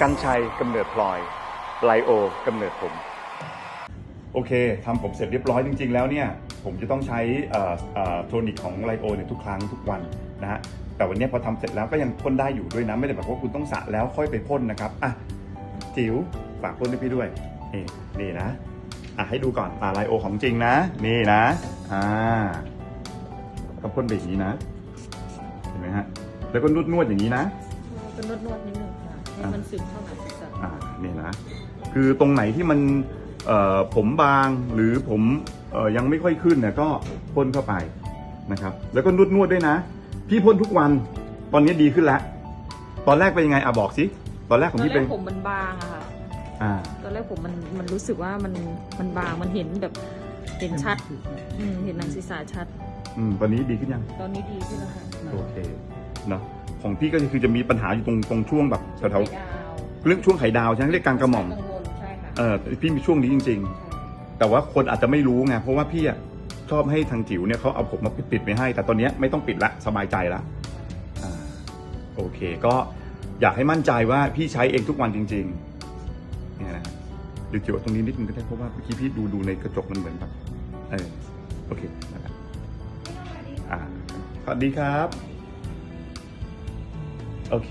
กันชัยกำเนิดพลอยไลโอกำเนิดผม โอเคทำผมเสร็จเรียบร้อยจริง ๆ แล้วเนี่ย ผมจะต้องใช้เอ่อเอ่อโทนิกของไลโอเนี่ยทุกครั้งทุกวันนะฮะแต่วันเนี้ยพอทำเสร็จแล้วก็ยังพ่นได้อยู่ด้วยนะ ไม่ได้แบบว่าคุณต้องสระแล้วค่อยไปพ่นนะครับอะจิ๋วฝากพ่นให้พี่ด้วยนี่นี่นะอะให้ดูก่อนอ่าไลโอของจริงนะ นี่นะอ่าก็พ่นไปอย่างนี้นะ เห็นไหมฮะแล้วก็นวดนวดๆอย่างนี้นะก็นวดนวดๆนิดนึงค่ะ ให้มันซึมเข้าหนังศีรษะอ่านี่นะ คือตรงไหนที่มันเอ่อผมบางหรือผมเอ่อยังไม่ค่อยขึ้นเนี่ยก็พ่นเข้าไปนะครับ แล้วก็นวดนวดๆด้วยนะ พี่พ่นทุกวันตอนนี้ดีขึ้นแล้วตอนแรกเป็นยังไงอะบอกสิตอนแรกตขอองนพี่แรเป็นกผมมันบางอะค่ะ อ่า ตอนแรกผมมันมันรู้สึกว่ามันมันบางมันเห็นแบบเห็นชัดอืมเห็นหนังศีรษะชัด อืมตอนนี้ดีขึ้นยัง ตอนนี้ดีขึ้นแล้วค่ะ โอเคเนอะ ของพี่ก็คือจะมีปัญหาอยู่ตรงตรงช่วงแบบแถวไข่ดาวๆเรื่องช่วงไข่ดาวใช่ไหมเรียกกลางกระหม่อมกังวลใช่ค่ะเออพี่มีช่วงนี้จริงใช่ๆแต่ว่าคนอาจจะไม่รู้ไงเพราะว่าพี่อะชอบให้ทางจิ๋วเนี่ยเขาเอาผมมาปิดๆไว้ให้ แต่ตอนเนี้ยไม่ต้องปิดละสบายใจละอ่าโอเค ก็อยากให้มั่นใจว่าพี่ใช้เองทุกวันจริงๆเนี่ยนะเดี๋ยวจิ๋วเอาตรงนี้นิดนึงก็ได้เพราะว่าเมื่อกี้พี่ดูดูในกระจกมันเหมือนแบบเออโอเคนั่นแหละอ่าสวัสดีครับ โอเค